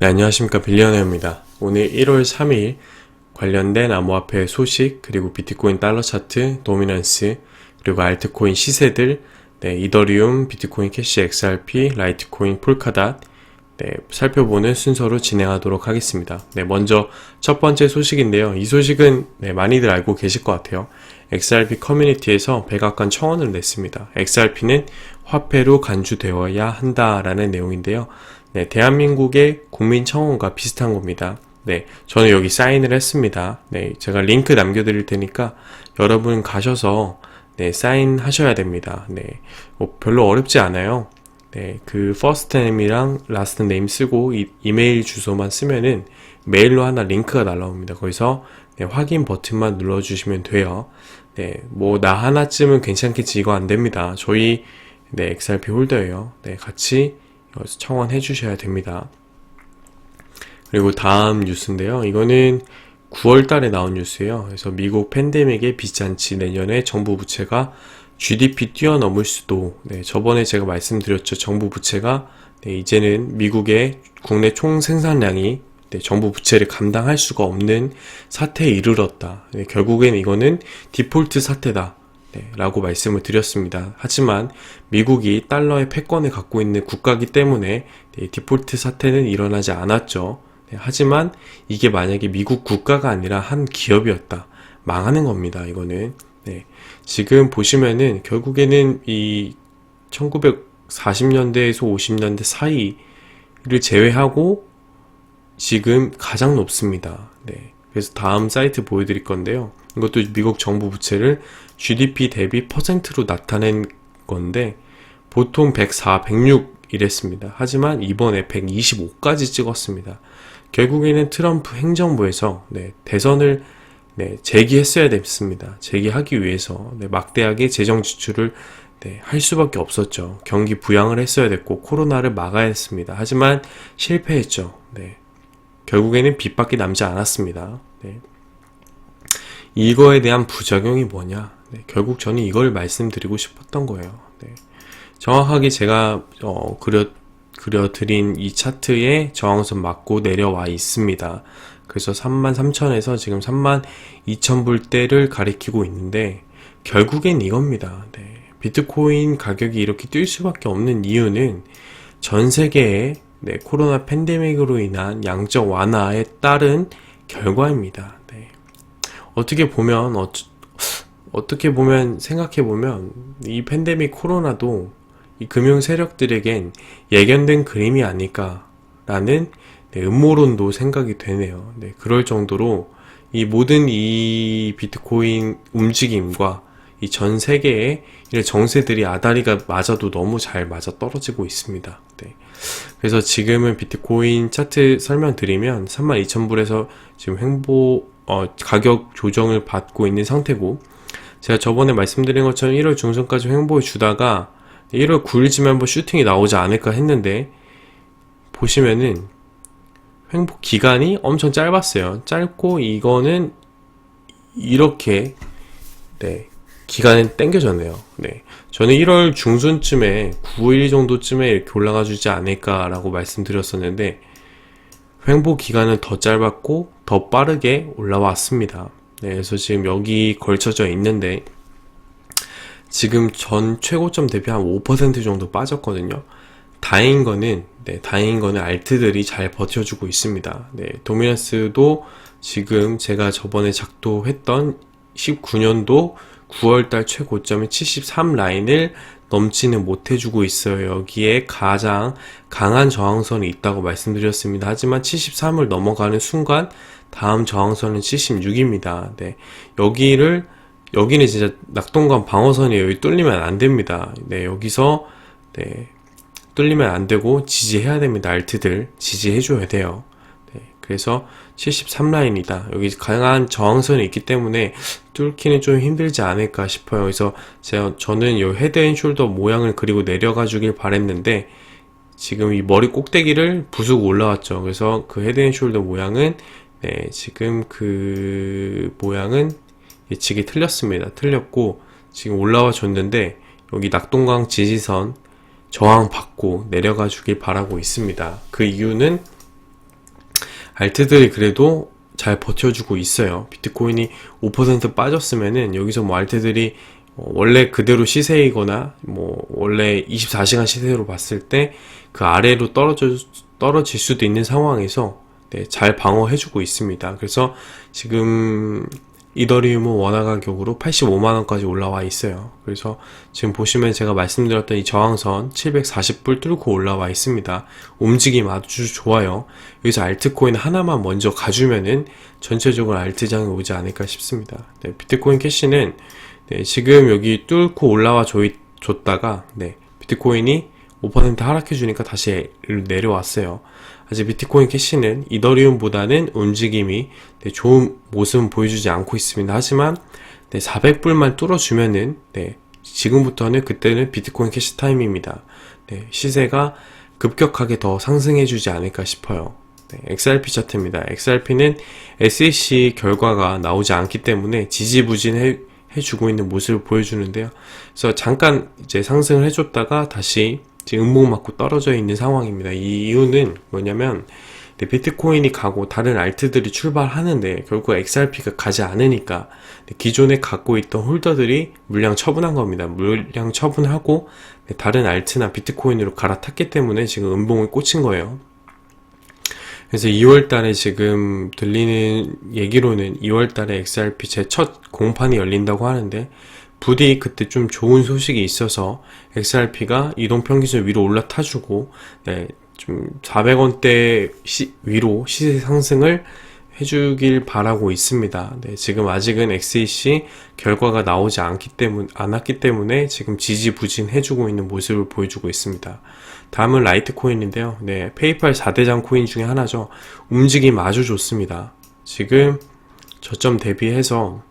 네, 안녕하십니까. 빌리어너입니다. 오늘 1월 3일 관련된 암호화폐 소식, 그리고 비트코인 달러 차트, 도미넌스, 그리고 알트코인 시세들, 네, 이더리움, 비트코인 캐시 XRP, 라이트코인 폴카닷, 네, 살펴보는 순서로 진행하도록 하겠습니다. 네, 먼저 첫 번째 소식인데요. 이 소식은 네, 많이들 알고 계실 것 같아요. XRP 커뮤니티에서 백악관 청원을 냈습니다. XRP는 화폐로 간주되어야 한다라는 내용인데요. 네, 대한민국의 국민청원과 비슷한 겁니다. 네, 저는 여기 사인을 했습니다. 네, 제가 링크 남겨드릴 테니까 여러분 가셔서 네, 사인 하셔야 됩니다. 네, 뭐 별로 어렵지 않아요. 네, 그 first name이랑 last name 쓰고 이, 이메일 주소만 쓰면은 메일로 하나 링크가 날라옵니다. 거기서 네, 확인 버튼만 눌러주시면 돼요. 네, 뭐 나 하나쯤은 괜찮겠지 이거 안 됩니다. 저희 네, XRP 홀더예요. 네, 같이 청원해 주셔야 됩니다. 그리고 다음 뉴스인데요. 이거는 9월 달에 나온 뉴스예요. 그래서 미국 팬데믹에 빚잔치 내년에 정부 부채가 GDP 뛰어넘을 수도. 네, 저번에 제가 말씀드렸죠. 정부 부채가 네, 이제는 미국의 국내 총 생산량이 네, 정부 부채를 감당할 수가 없는 사태에 이르렀다. 네, 결국엔 이거는 디폴트 사태다. 네, 라고 말씀을 드렸습니다. 하지만 미국이 달러의 패권을 갖고 있는 국가이기 때문에 네, 디폴트 사태는 일어나지 않았죠. 네, 하지만 이게 만약에 미국 국가가 아니라 한 기업이었다. 망하는 겁니다. 이거는. 네, 지금 보시면은 결국에는 이 1940년대에서 50년대 사이를 제외하고 지금 가장 높습니다. 네. 그래서 다음 사이트 보여드릴 건데요. 이것도 미국 정부 부채를 GDP 대비 퍼센트로 나타낸 건데 보통 104, 106 이랬습니다. 하지만 이번에 125까지 찍었습니다. 결국에는 트럼프 행정부에서 네, 대선을 네, 제기했어야 됐습니다. 제기하기 위해서 네, 막대하게 재정 지출을 네, 할 수밖에 없었죠. 경기 부양을 했어야 됐고 코로나를 막아야 했습니다. 하지만 실패했죠. 네. 결국에는 빚밖에 남지 않았습니다. 네. 이거에 대한 부작용이 뭐냐? 네, 결국 저는 이걸 말씀드리고 싶었던 거예요. 네. 정확하게 제가 어, 그려 그려드린 이 차트에 저항선 맞고 내려와 있습니다. 그래서 33,000에서 지금 32,000 불대를 가리키고 있는데 결국엔 이겁니다. 네. 비트코인 가격이 이렇게 뛸 수밖에 없는 이유는 전 세계에 네, 코로나 팬데믹으로 인한 양적 완화에 따른 결과입니다. 네. 어떻게 보면 어, 어떻게 보면 생각해 보면 이 팬데믹 코로나도 이 금융 세력들에겐 예견된 그림이 아닐까라는 네, 음모론도 생각이 되네요. 네, 그럴 정도로 이 모든 이 비트코인 움직임과 이 전 세계의 이런 정세들이 아다리가 맞아도 너무 잘 맞아 떨어지고 있습니다. 네. 그래서 지금은 비트코인 차트 설명드리면 32,000불에서 지금 횡보 어, 가격 조정을 받고 있는 상태고 제가 저번에 말씀드린 것처럼 1월 중순까지 횡보해 주다가 1월 9일쯤에 한번 슈팅이 나오지 않을까 했는데 보시면은 횡보 기간이 엄청 짧았어요. 짧고 이거는 이렇게 네 기간은 땡겨졌네요. 네 저는 1월 중순쯤에 9일 정도쯤에 이렇게 올라가 주지 않을까라고 말씀드렸었는데 횡보 기간은 더 짧았고 더 빠르게 올라왔습니다. 네, 그래서 지금 여기 걸쳐져 있는데 지금 전 최고점 대비 한 5% 정도 빠졌거든요. 다행인 거는 네, 다행인 거는 알트들이 잘 버텨주고 있습니다. 네, 도미너스도 지금 제가 저번에 작도했던 19년도 9월달 최고점인 73 라인을 넘지는 못해주고 있어요. 여기에 가장 강한 저항선이 있다고 말씀드렸습니다. 하지만 73을 넘어가는 순간 다음 저항선은 76입니다. 네, 여기를 여기는 진짜 낙동강 방어선이에요. 여기 뚫리면 안 됩니다. 네, 여기서 네, 뚫리면 안 되고 지지해야 됩니다. 알트들 지지해줘야 돼요. 네, 그래서 73라인이다. 여기 강한 저항선이 있기 때문에 뚫기는 좀 힘들지 않을까 싶어요. 그래서 제가 저는 이 헤드앤숄더 모양을 그리고 내려가 주길 바랬는데 지금 이 머리 꼭대기를 부수고 올라왔죠. 그래서 그 헤드앤숄더 모양은 네, 지금 그 모양은 예측이 틀렸습니다. 틀렸고 지금 올라와 줬는데 여기 낙동강 지지선 저항 받고 내려가 주길 바라고 있습니다. 그 이유는 알트들이 그래도 잘 버텨주고 있어요. 비트코인이 5% 빠졌으면은 여기서 뭐 알트들이 어, 원래 그대로 시세이거나 뭐 원래 24시간 시세로 봤을 때 그 아래로 떨어져 떨어질 수도 있는 상황에서 네, 잘 방어해주고 있습니다. 그래서 지금 이더리움은 원화 가격으로 85만 원까지 올라와 있어요. 그래서 지금 보시면 제가 말씀드렸던 이 저항선 740불 뚫고 올라와 있습니다. 움직임 아주 좋아요. 여기서 알트코인 하나만 먼저 가주면은 전체적으로 알트장이 오지 않을까 싶습니다. 네, 비트코인 캐시는 네, 지금 여기 뚫고 올라와 줘- 줬다가 네, 비트코인이 5% 하락해 주니까 다시 내려왔어요. 아직 비트코인 캐시는 이더리움보다는 움직임이 네, 좋은 모습은 보여주지 않고 있습니다. 하지만 네, 400불만 뚫어주면은 네, 지금부터는 그때는 비트코인 캐시 타임입니다. 네, 시세가 급격하게 더 상승해주지 않을까 싶어요. 네, XRP 차트입니다. XRP는 SEC 결과가 나오지 않기 때문에 지지부진해 해주고 있는 모습을 보여주는데요. 그래서 잠깐 이제 상승을 해줬다가 다시 지금 음목 맞고 떨어져 있는 상황입니다. 이 이유는 뭐냐면 네, 비트코인이 가고 다른 알트들이 출발하는데 결국 XRP가 가지 않으니까 네, 기존에 갖고 있던 홀더들이 물량 처분한 겁니다. 물량 처분하고 네, 다른 알트나 비트코인으로 갈아탔기 때문에 지금 음봉에 꽂힌 거예요. 그래서 2월 달에 지금 들리는 얘기로는 2월 달에 XRP 제 첫 공판이 열린다고 하는데 부디 그때 좀 좋은 소식이 있어서 XRP가 이동평균선 위로 올라타주고 네, 좀 400원대 위로 시세 상승을 해주길 바라고 있습니다. 네, 지금 아직은 XEC 결과가 나오지 않기 때문, 않았기 때문에 지금 지지부진 해주고 있는 모습을 보여주고 있습니다. 다음은 라이트코인인데요. 네, 페이팔 4대장 코인 중에 하나죠. 움직임 아주 좋습니다. 지금 저점 대비해서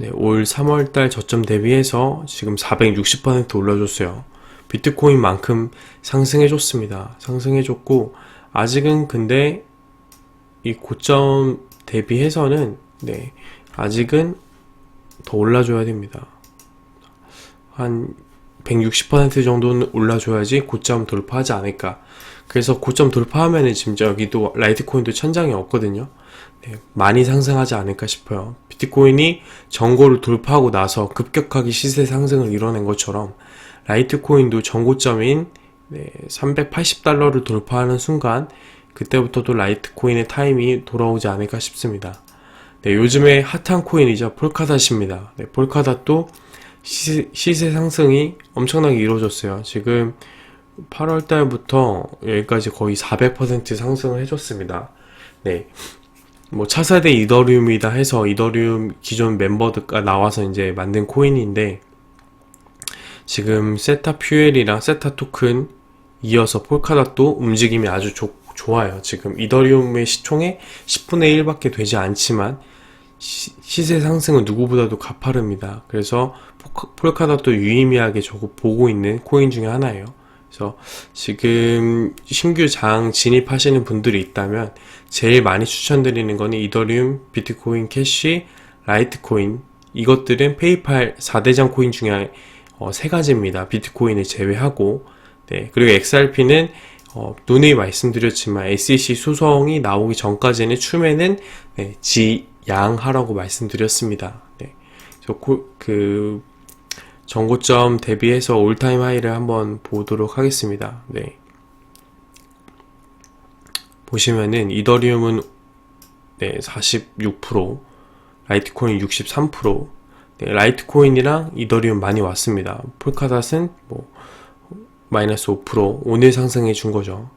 네, 올 3월달 저점 대비해서 지금 460% 올려줬어요. 비트코인만큼 상승해줬습니다. 상승해줬고 아직은 근데 이 고점 대비해서는 네 아직은 더 올라줘야 됩니다. 한 160% 정도는 올라줘야지 고점 돌파하지 않을까. 그래서 고점 돌파하면은 진짜 여기도 라이트코인도 천장이 없거든요. 네, 많이 상승하지 않을까 싶어요. 비트코인이 전고를 돌파하고 나서 급격하게 시세 상승을 이뤄낸 것처럼 라이트코인도 전고점인 네, 380달러를 돌파하는 순간 그때부터도 라이트코인의 타임이 돌아오지 않을까 싶습니다. 네, 요즘에 핫한 코인이죠. 폴카닷입니다. 네, 폴카닷도 시세, 시세 상승이 엄청나게 이루어졌어요. 지금 8월 달부터 여기까지 거의 400% 상승을 해줬습니다. 네. 뭐 차세대 이더리움이다 해서 이더리움 기존 멤버들과 나와서 이제 만든 코인인데 지금 세타 퓨엘이랑 세타 토큰 이어서 폴카닷도 움직임이 아주 좋, 좋아요. 지금 이더리움의 시총의 10분의 1밖에 되지 않지만 시, 시세 상승은 누구보다도 가파릅니다. 그래서 폴카닷도 유의미하게 저거 보고 있는 코인 중에 하나예요. 그래서 지금 신규 장 진입하시는 분들이 있다면 제일 많이 추천드리는 거는 이더리움, 비트코인 캐시, 라이트코인 이것들은 페이팔 4대장 코인 중에 어, 세 가지입니다. 비트코인을 제외하고 네, 그리고 XRP는 어, 누누이 말씀드렸지만 SEC 소송이 나오기 전까지는 추매는 네, 지양하라고 말씀드렸습니다. 네. 그 전고점 대비해서 올타임 하이를 한번 보도록 하겠습니다. 네. 보시면은 이더리움은 네, 46%, 라이트코인 63%, 네, 라이트코인이랑 이더리움 많이 왔습니다. 폴카닷은 뭐 마이너스 5% 오늘 상승해 준 거죠.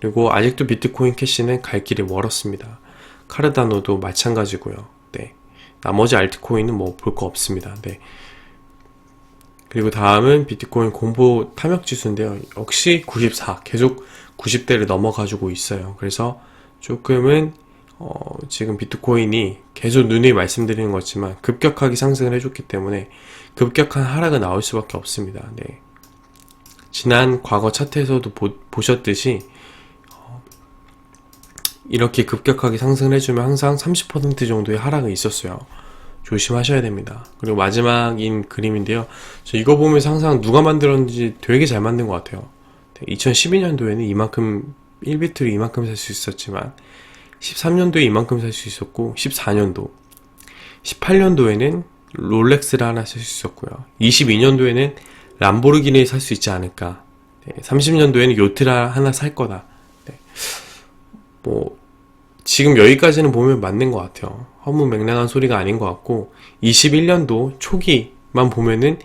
그리고 아직도 비트코인 캐시는 갈 길이 멀었습니다. 카르다노도 마찬가지고요. 네. 나머지 알트코인은 뭐 볼 거 없습니다. 네. 그리고 다음은 비트코인 공보 탐욕 지수인데요. 역시 94 계속 90대를 넘어가지고 있어요. 그래서 조금은 어, 지금 비트코인이 계속 눈이 말씀드리는 거지만 급격하게 상승을 해줬기 때문에 급격한 하락은 나올 수밖에 없습니다. 네. 지난 과거 차트에서도 보, 셨듯이 어, 이렇게 급격하게 상승을 해주면 항상 30% 정도의 하락이 있었어요. 조심하셔야 됩니다. 그리고 마지막인 그림인데요. 저 이거 보면서 항상 누가 만들었는지 되게 잘 만든 것 같아요. 2012년도에는 이만큼 1비트로 이만큼 살 수 있었지만 13년도에 이만큼 살 수 있었고 14년도 18년도에는 롤렉스를 하나 살 수 있었고요. 22년도에는 람보르기니를 살 수 있지 않을까. 네, 30년도에는 요트를 하나 살 거다. 네. 뭐 지금 여기까지는 보면 맞는 것 같아요. 허무맹랑한 소리가 아닌 것 같고 21년도 초기만 보면은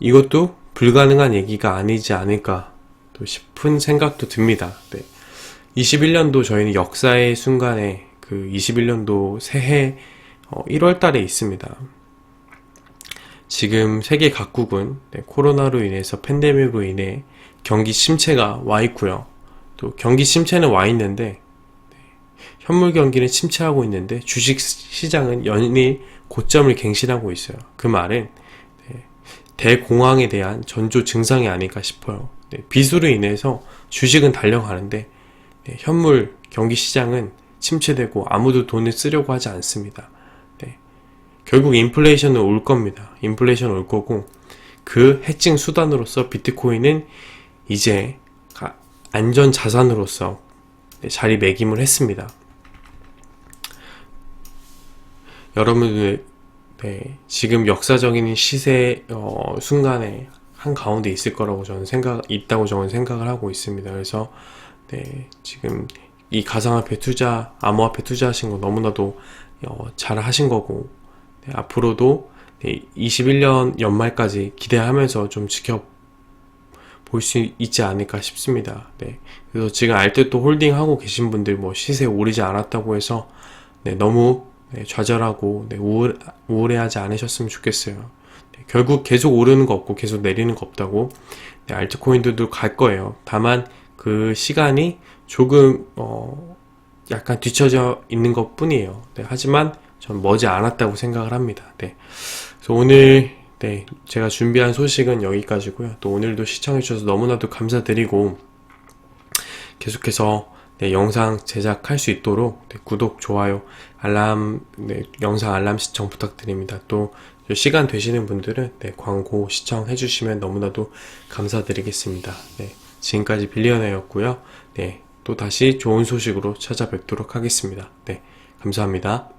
이것도 불가능한 얘기가 아니지 않을까 또 싶은 생각도 듭니다. 네. 21년도 저희는 역사의 순간에 그 21년도 새해 1월 달에 있습니다. 지금 세계 각국은 네, 코로나로 인해서 팬데믹으로 인해 경기 침체가 와 있고요. 또 경기 침체는 와 있는데 네, 현물 경기는 침체하고 있는데 주식 시장은 연일 고점을 갱신하고 있어요. 그 말은 네, 대공황에 대한 전조 증상이 아닐까 싶어요. 네, 비수로 인해서 주식은 달려가는데 네, 현물 경기 시장은 침체되고 아무도 돈을 쓰려고 하지 않습니다. 네, 결국 인플레이션은 올 겁니다. 인플레이션 올 거고 그 해칭 수단으로서 비트코인은 이제 가- 안전 자산으로서 네, 자리매김을 했습니다. 여러분들 네, 지금 역사적인 시세 어, 순간에 한 가운데 있을 거라고 저는 생각 있다고 저는 생각을 하고 있습니다. 그래서 네, 지금 이 가상화폐 투자, 암호화폐 투자하신 거 너무나도 어, 잘 하신 거고 네, 앞으로도 네, 21년 연말까지 기대하면서 좀 지켜 볼 수 있지 않을까 싶습니다. 네, 그래서 지금 알뜰도 홀딩 하고 계신 분들 뭐 시세 오르지 않았다고 해서 네, 너무 네, 좌절하고 네, 우울, 우울해하지 않으셨으면 좋겠어요. 네, 결국 계속 오르는 거 없고 계속 내리는 거 없다고 네, 알트코인들도 갈 거예요. 다만 그 시간이 조금 어, 약간 뒤쳐져 있는 것 뿐이에요. 네, 하지만 전 머지 않았다고 생각을 합니다. 네. 그래서 오늘 네, 제가 준비한 소식은 여기까지고요. 또 오늘도 시청해 주셔서 너무나도 감사드리고 계속해서 네, 영상 제작할 수 있도록 네, 구독, 좋아요, 알람, 네, 영상 알람 시청 부탁드립니다. 또 시간 되시는 분들은 네, 광고 시청해 주시면 너무나도 감사드리겠습니다. 네, 지금까지 빌리언웨였고요. 네, 또 다시 좋은 소식으로 찾아뵙도록 하겠습니다. 네, 감사합니다.